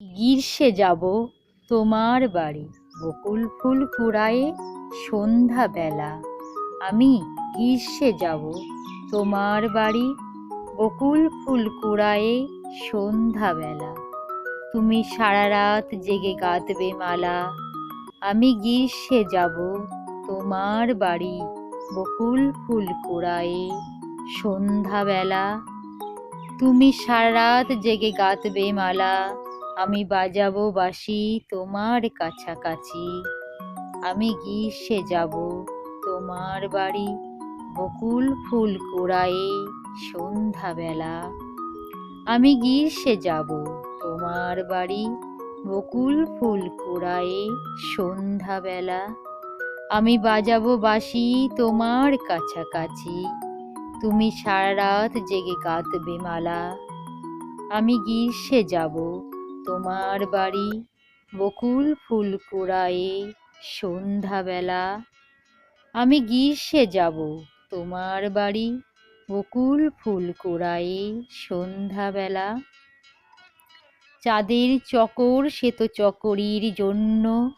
গ্রীষ্মে যাব তোমার বাড়ি। বকুল ফুল কুড়ায়ে সন্ধ্যাবেলা। আমি গ্রীষ্মে যাব তোমার বাড়ি। বকুল ফুল কুড়ায়ে সন্ধ্যাবেলা। তুমি সারা রাত জেগে গাঁথবে মালা। আমি গ্রীষ্মে যাব তোমার বাড়ি। বকুল ফুল কুড়ায়ে সন্ধ্যাবেলা। তুমি সারা রাত জেগে গাঁথবে মালা। আমি বাজাবো বাসি তোমার কাছাকাছি। আমি গ্রীষ্মে যাব তোমার বাড়ি, বকুল ফুল কুড়ায়ে সন্ধ্যাবেলা। আমি গ্রীষ্মে যাব তোমার বাড়ি, বকুল ফুল কুড়ায়ে সন্ধ্যাবেলা। আমি বাজাবো বাসি তোমার কাছাকাছি। তুমি সারা রাত জেগে কাঁদবে মালা। আমি গ্রীষ্মে যাব তোমার বাড়ি। বকুল ফুল কুড়ায়ে সন্ধ্যাবেলা। আমি গ্রীষ্মে যাব তোমার বাড়ি। বকুল ফুল কুড়ায়ে সন্ধ্যাবেলা। চাঁদের চকর সে তো চকরির জন্য।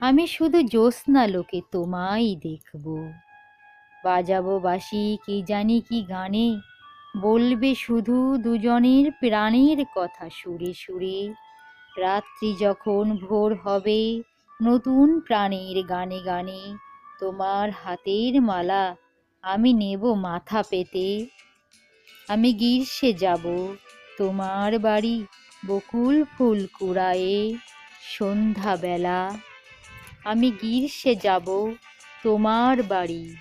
আমি শুধু জ্যোৎস্না লোকে তোমায় দেখব। বাজাবো বাসি কি জানি কি গানে। বলবে শুধু দুজনের প্রাণের কথা সুরে সুরে। রাত্রি যখন ভোর হবে, নতুন প্রাণের গানে গানে, তোমার হাতের মালা আমি নেব মাথা পেতে। আমি গ্রীষ্মে যাব তোমার বাড়ি বকুল ফুল কুড়ায়ে সন্ধ্যাবেলা। আমি গ্রীষ্মে যাব তোমার বাড়ি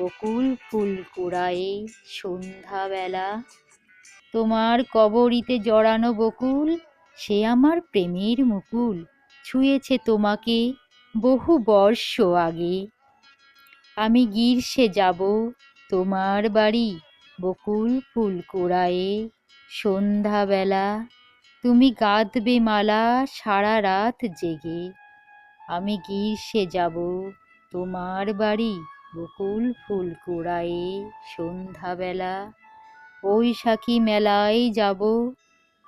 বকুল ফুল কুড়ায়ে সন্ধ্যাবেলা। তোমার কবরিতে জড়ানো বকুল, সে আমার প্রেমের মুকুল, ছুঁয়েছে তোমাকে বহু বর্ষ আগে। আমি গ্রীষ্মে যাব তোমার বাড়ি, বকুল ফুল কুড়ায়ে সন্ধ্যাবেলা। তুমি গাঁথবে মালা সারা রাত জেগে। আমি গ্রীষ্মে যাব তোমার বাড়ি বকুল ফুল কুড়ায়ে সন্ধ্যাবেলা। বৈশাখী মেলায় যাব।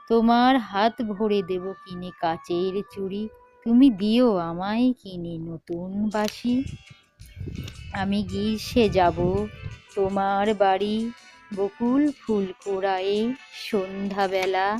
তোমার হাত ভরে দেব কিনে কাচের চুড়ি। তুমি দিও আমায় কিনে নতুন বাসি আমি গ্রীষ্মে যাব তোমার বাড়ি। বকুল ফুল কুড়ায়ে সন্ধ্যাবেলা।